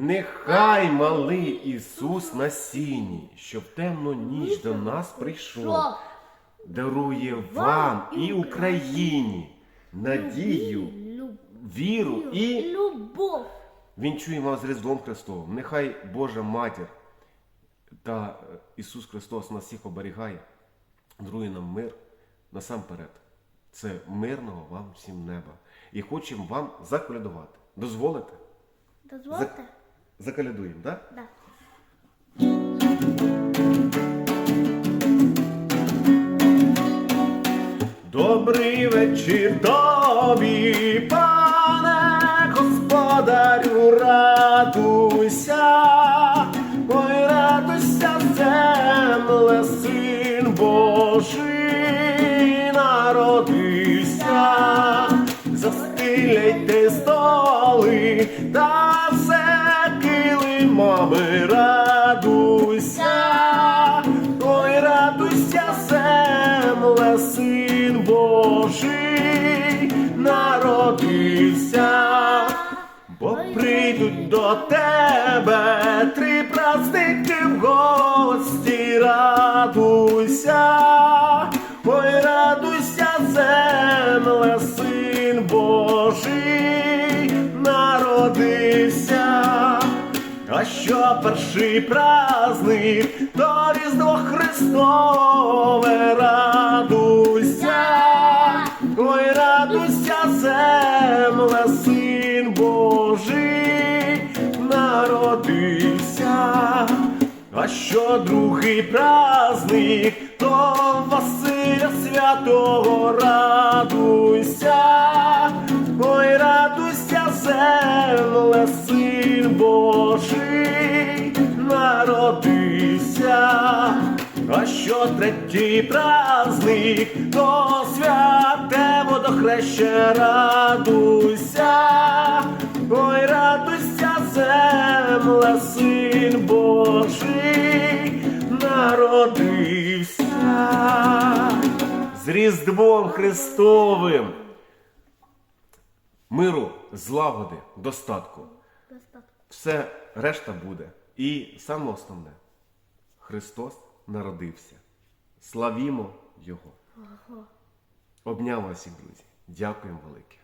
Нехай малий Ісус на сіні, що в темну ніч до нас прийшов, дарує вам і Україні надію, віру і любов. вінчуємо вас з Різдвом Христовим. Нехай Божа Матір та Ісус Христос нас всіх оберігає, дарує нам мир насамперед. Це мирного вам всім неба. І хочемо вам заколядувати. Дозволите? Дозвольте? Заколядуємо, так? Да. Добрий вечір тобі, пане господарю, радуйся, ой, радуйся, земле, син Божий народився, застиляйте столи та все килимами, радуйся, ой, радуйся, земле, син Божий народився, бо прийдуть до тебе три праздники в гості, радуйся, ой, радуйся, земле, син Божий А що перший праздник, то Різдво Христове, радуйся, ой, радуйся, земле, син Божий народився. А що другий праздник, то Василя святого радуйся, ой, радуйся, земле, син Божий що третій праздник, то святе водохреще радуйся, ой, радуйся, земле, син Божий народився. З Різдвом Христовим! Миру, злагоди, достатку. Все решта буде. І саме основне Христос народився. Славімо Його. Обняв вас друзі. Дякуємо велике.